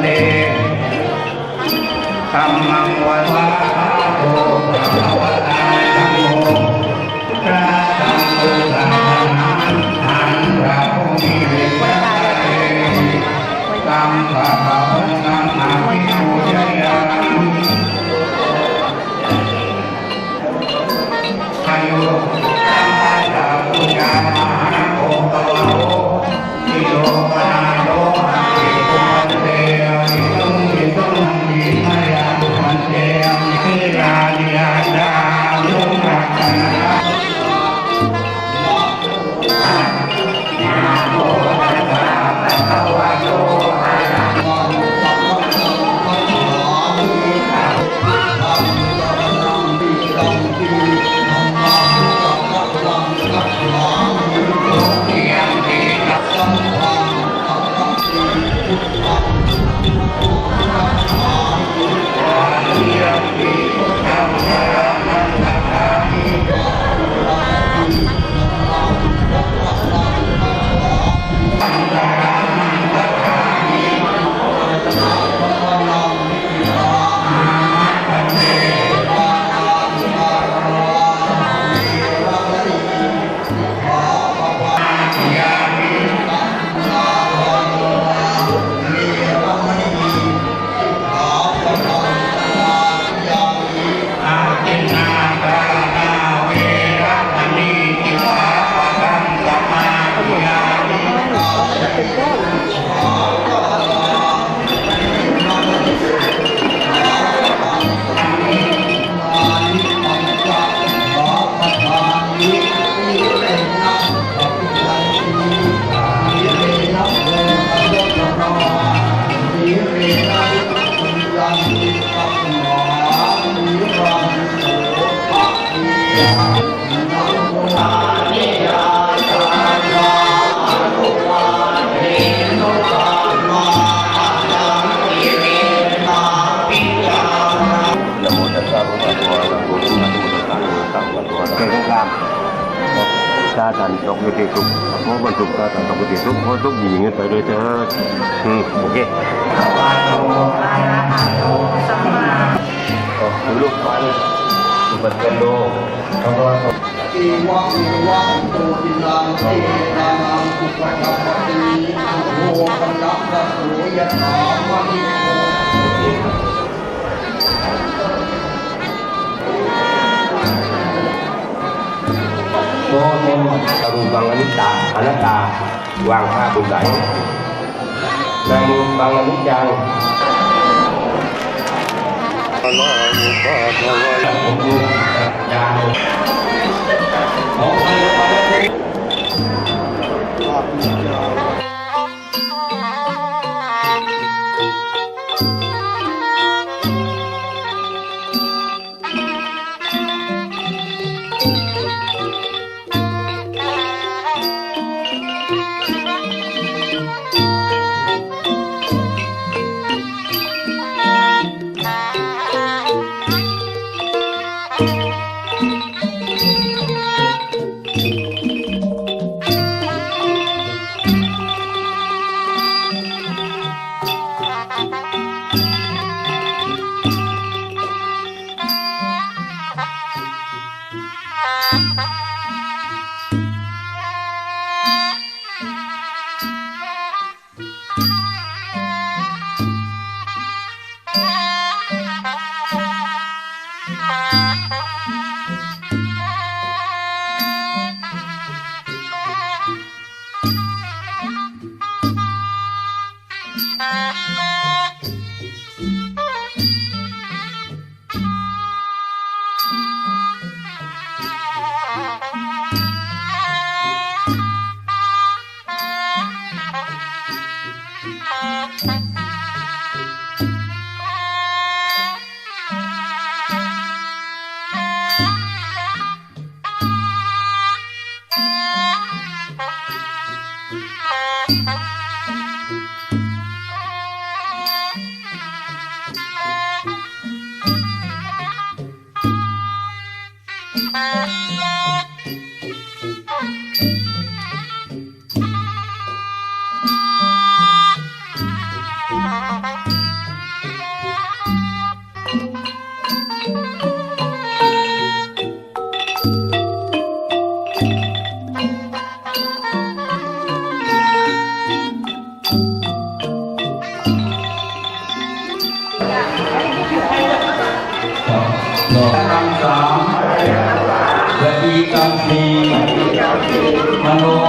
เตธรรมังวส สัมพุทธัสสะนะโมตัวะโตอะระหะโตสัมมาสัมชาติตกอยู่ที่ทุกเพราะมันทุกชาติตกอยู่ที่ทุกเพราะทุกข์อย่างเงี้ยไปเลยเถิดอืมโอเคอ๋อดูลูกฟันดูบัตรกันดูเพราะว่าอีวังอีวังโตติลังเตตังอุปกัปปติโลกัลลังกัสโสยถามณิโกโตรูบังอนิจจาอนัตตาวางค่าบุญใสนามุบังอนิจจัง Thank you. Música ม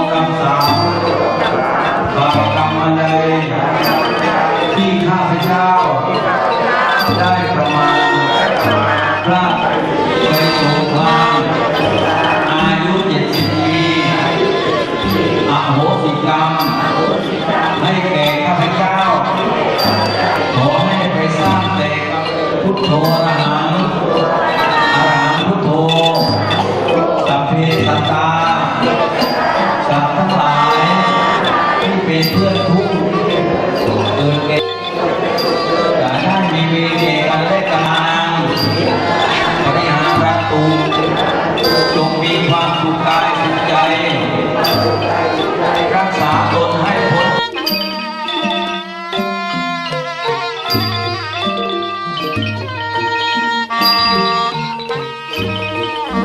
Yeah.